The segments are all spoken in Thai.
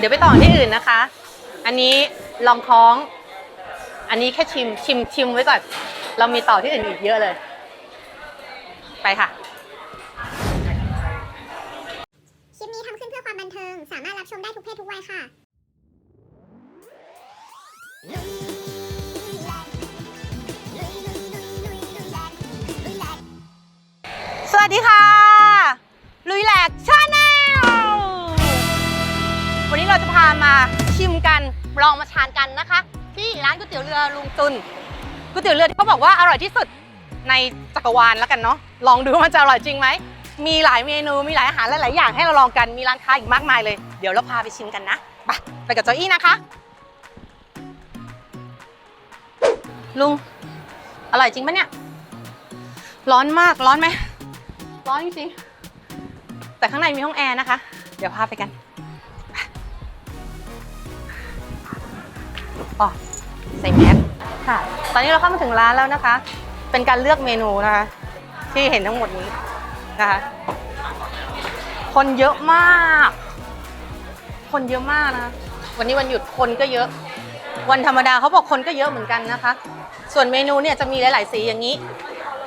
เดี๋ยวไปต่อที่อื่นนะคะ อันนี้ลองท้อง อันนี้แค่ชิมชิมชิมไว้ก่อน เรามีต่อที่อื่นอีกเยอะเลย ไปค่ะ คลิปนี้ทำขึ้นเพื่อความบันเทิง สามารถรับชมได้ทุกเพศทุกวัยค่ะ สวัสดีค่ะ ลองมาทานกันนะคะ ที่ร้านก๋วยเตี๋ยวเรือลุงตุนก๋วยเตี๋ยวเรือที่เขาบอกว่าอร่อยที่สุดในจักรวาลแล้วกันเนาะลองดูว่ามันจะอร่อยจริงไหมมีหลายเมนูมีหลายอาหารหลายๆอย่างให้เราลองกันมีร้านค้าอีกมากมายเลยเดี๋ยวเราพาไปชิมกันนะไปไปกับโจอี้นะคะ ลุงอร่อยจริงปะเนี่ย ร้อนมากร้อนไหมร้อนจริงแต่ข้างในมีห้องแอร์นะคะ เดี๋ยวพาไปกัน อ๋อใส่แมสค่ะ ตอนนี้เราเข้ามาถึงร้านแล้วนะคะ เป็นการเลือกเมนูนะคะ ที่เห็นทั้งหมดนี้นะคะ คนเยอะมาก คนเยอะมากนะคะวันนี้วันหยุดคนก็เยอะ วันธรรมดาเขาบอกคนก็เยอะเหมือนกันนะคะ ส่วนเมนูเนี่ยจะมีหลาย ๆ สีอย่างนี้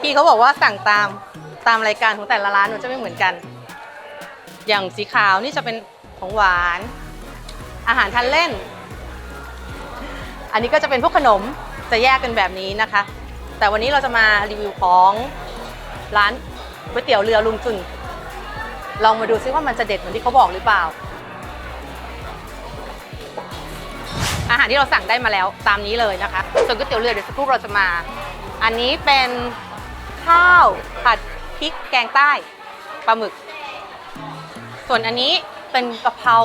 พี่เขาบอกว่าสั่งตามตามรายการของแต่ละร้านมันจะไม่เหมือนกัน อย่างสีขาวนี่จะเป็นของหวาน อาหารทานเล่น อันนี้ก็จะเป็นพวกขนมจะแยกกันแบบนี้นะคะ แต่วันนี้เราจะมารีวิวของร้านก๋วยเตี๋ยวเรือลุงจุนลองมาดูซิว่ามันจะเด็ดเหมือนที่เขาบอกหรือเปล่า อาหารที่เราสั่งได้มาแล้วตามนี้เลยนะคะ ส่วนก๋วยเตี๋ยวเรือเดี๋ยวสักครู่เราจะมา อันนี้เป็นข้าวผัดพริกแกงใต้ปลาหมึก ส่วนอันนี้เป็นกะเพรา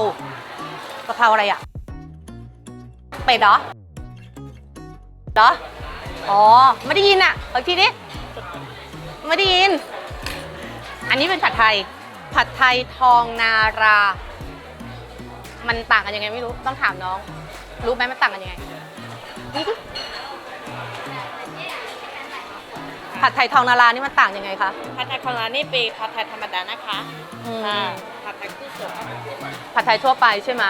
กะเพราอะไรอะเป็ดเหรอ เหรอ อ๋อ ไม่ได้ยินอะขออีกทีดิไม่ได้ยิน อันนี้เป็นผัดไทย ผัดไทยทองนารา มันต่างกันยังไงไม่รู้ ต้องถามน้อง รู้ไหมมันต่างกันยังไงนี่ดิผัดไทยทองนารานี่มันต่างยังไงคะ ผัดไทยของร้านนี่เป็นผัดไทยธรรมดานะคะอืมอ่าผัดไทยกุ้งสดผัดไทยทั่วไปใช่ไหม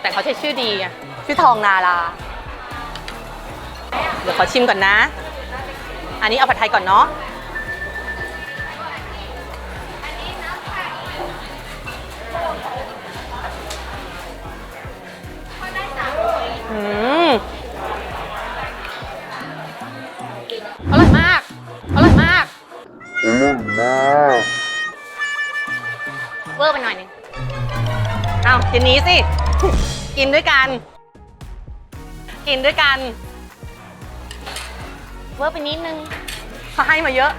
แต่เขาใช้ชื่อดีไงชื่อทองนารา เดี๋ยวขอชิมก่อนนะ อันนี้เอาผัดไทยก่อนเนาะอืมอร่อยมากอร่อยมากเวอร์ไปหน่อยหนึงเอากินนี้สิ กินด้วยกัน กินด้วยกัน เวอร์ไปนิดนึงเขาให้มาเยอะ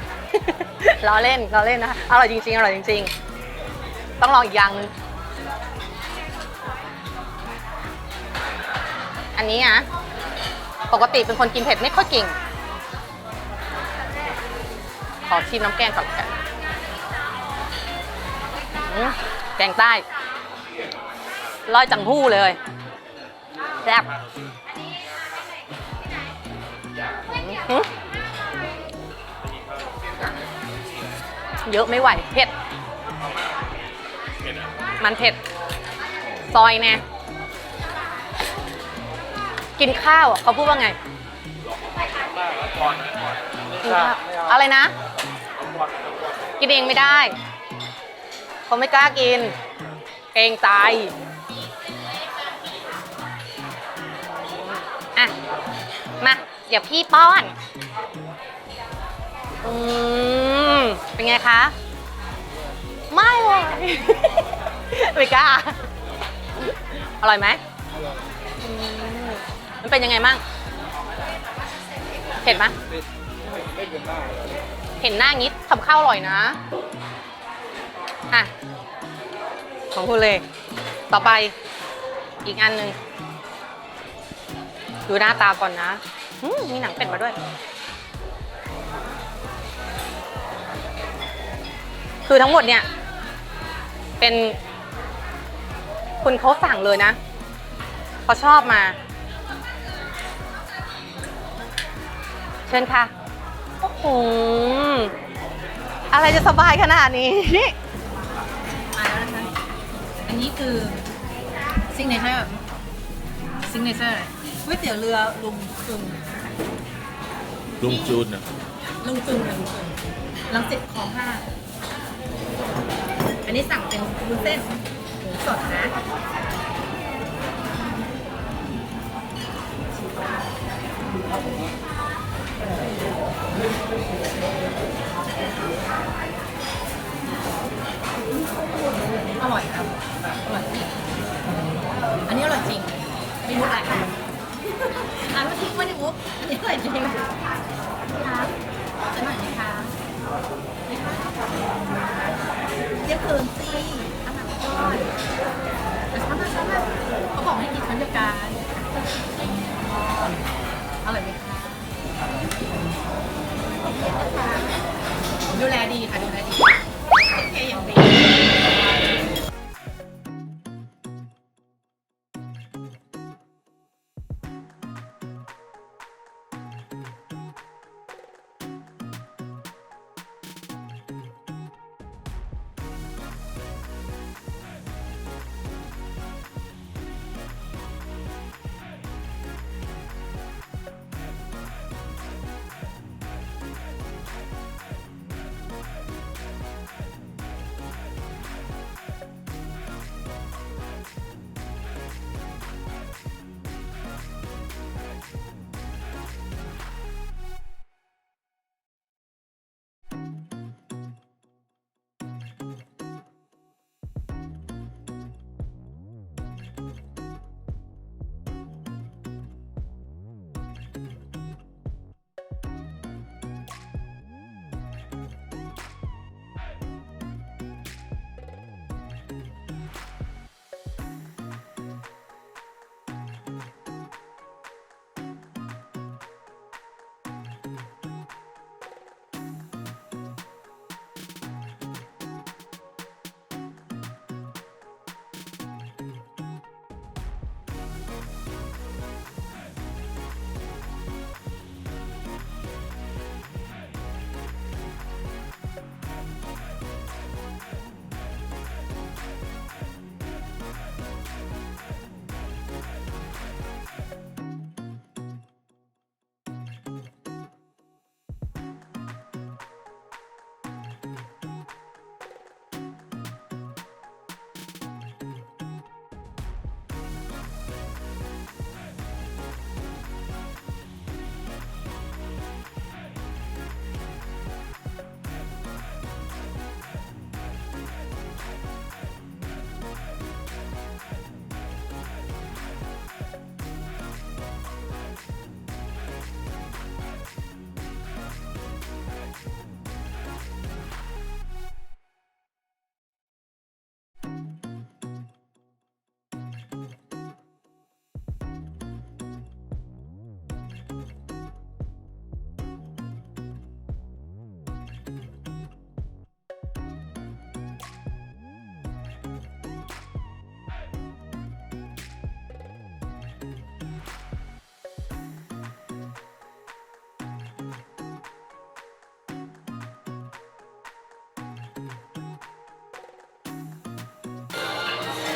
ล้อเล่นล้อเล่นนะคะอร่อยจริงๆอร่อยจริง ๆ ต้องลองอีกอย่างหนึงอันนี้นะปกติเป็นคนกินเผ็ดไม่ค่อยเก่ง ขอชิมน้ำแกงก่อนละกันอืมแกงใต้ร้อยจังหู้เลยแซ่บอืม เยอะไม่ไหว เผ็ด มันเผ็ด ซอยแน่กินข้าวเขาพูดว่าไง อะไรนะ กินเองไม่ได้ เขาไม่กล้ากิน เกรงใจ ดี๋ยวพี่ป้อน อืม เป็นไงคะ ไม่ไหวไม่กล้า อร่อยไหมอืมมันเป็นยังไงมั่งเผ็ดไหมเห็นหน้างี้ทำข้าวอร่อยนะ อะ ของคุณเลย ต่อไปอีกอันหนึ่งดูหน้าตาก่อนนะ อืมมีหนังเป็ดมาด้วย คือทั้งหมดเนี่ย เป็นคุณเขาสั่งเลยนะเขาชอบมา เชิญค่ะ โอ้โห อะไรจะสบายขนาดนี้ มาแล้วนะคะ อันอันนี้คือซิงเนเจอร์ซิงเนเจอร์ ก๋วยเตี๋ยวเรือลุงจุนลุงจูนอะลุงจุนลุงจุนลังสิตคลองห้าอันนี้สั่งเป็นวุ้นเส้นหมูสดนะ เกคืนสิอาหารทอดแต่ชอบมากชอบมากเขาบอกให้กินชั้นเดียวกัน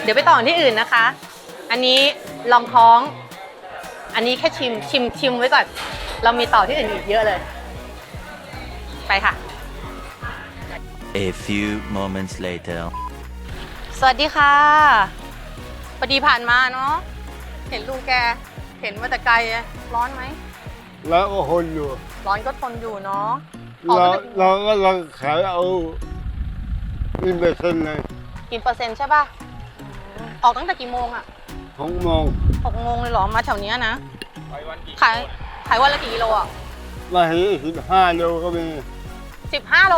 ดี๋ยวไปต่อที่อื่นนะคะ อันนี้ลองท้อง อันนี้แค่ชิมชิมชิมไว้ก่อน เรามีต่อที่อื่นอีกเยอะเลย ไปค่ะ A few moments later. สวัสดีค่ะพอดีผ่านมาเนาะเห็นลุงแก เห็นมาแต่ไกลอะร้อนไหมแล้วก็คนอยู่ร้อนก็ทนอยู่เนาะออกเรามาจากเราก็เราขายเอาอินเปอร์เซ็นต์เลยกินเปอร์เซ็นต์ใช่ป่ะ อืมออกตั้งแต่กี่โมงอะหกโมงหกโมงเลยเหรอมาแถวเนี้ยนะขายขายวันละกี่กิโลอะมาเห็นสิบห้าโลก็มีสิบห้าโล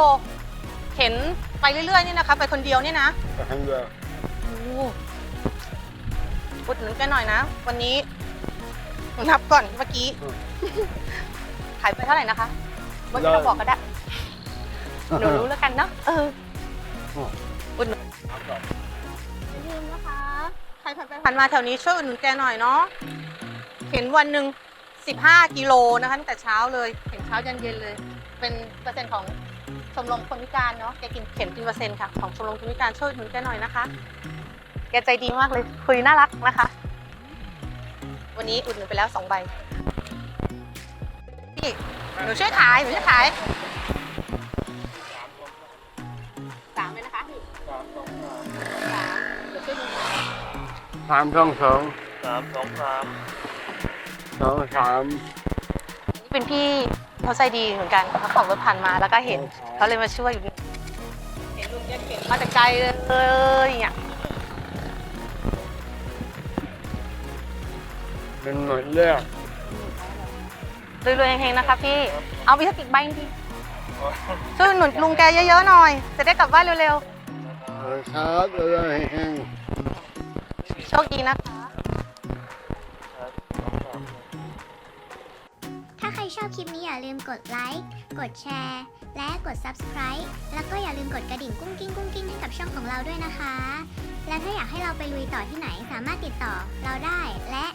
เห็นไปเรื่อยๆนี่นะคะ ไปคนเดียวเนี่ยนะแต่ครั้งเดียวโอ้อุดหนุนกันหน่อยนะ วันนี้นับก่อนเมื่อกี้ ขายไปเท่าไหร่นะคะไม่ต้องบอกก็ได้หนูรู้แล้วกันเนาะเอออุดหนุน รผ่านไปผ่านมาแถวนี้ช่วยอุดหนุนแกหน่อยเนาะเห็นวันหนึ่ง15 กิโลนะคะตั้งแต่เช้าเลยเห็นเช้ายันเย็นเลย เป็นเปอร์เซ็นต์ของชมรมคนพิการเนาะแกกินเข็มกินเปอร์เซ็นต์ค่ะของชมรมคนพิการช่วยอุดหนุนแกหน่อยนะคะ แกใจดีมากเลยคุยน่ารักนะคะ วันนี้อุดหนุนไปแล้วสองใบพี่หนูช่วยขายหนูช่วยขาย สามสองสองสามสองสามสองสามนี่เป็นพี่เขาใจดีเหมือนกันเขาขับรถผ่านมาแล้วก็เห็นเขาเลยมาช่วยอยู่นี่เห็นลุงแกเก็บมาจากไกลเลยอย่างเงี้ยเป็นหมดเลือกรวยๆเฮงๆนะคะพี่ เอาไปสักอีกใบหนึงพี่ช่วยอุดหนุนลุงแกเยอะๆหน่อย จะได้กลับบ้านเร็วเออครับเลยแห้งๆ โชคดีนะคะ ถ้าใครชอบคลิปนี้อย่าลืมกดไลค์ กดแชร์ และกด Subscribe แล้วก็อย่าลืมกดกระดิ่งกุ้งกิ้งกุ้งกิ้งให้กับช่องของเราด้วยนะคะ และถ้าอยากให้เราไปลุยต่อที่ไหนสามารถติดต่อเราได้และ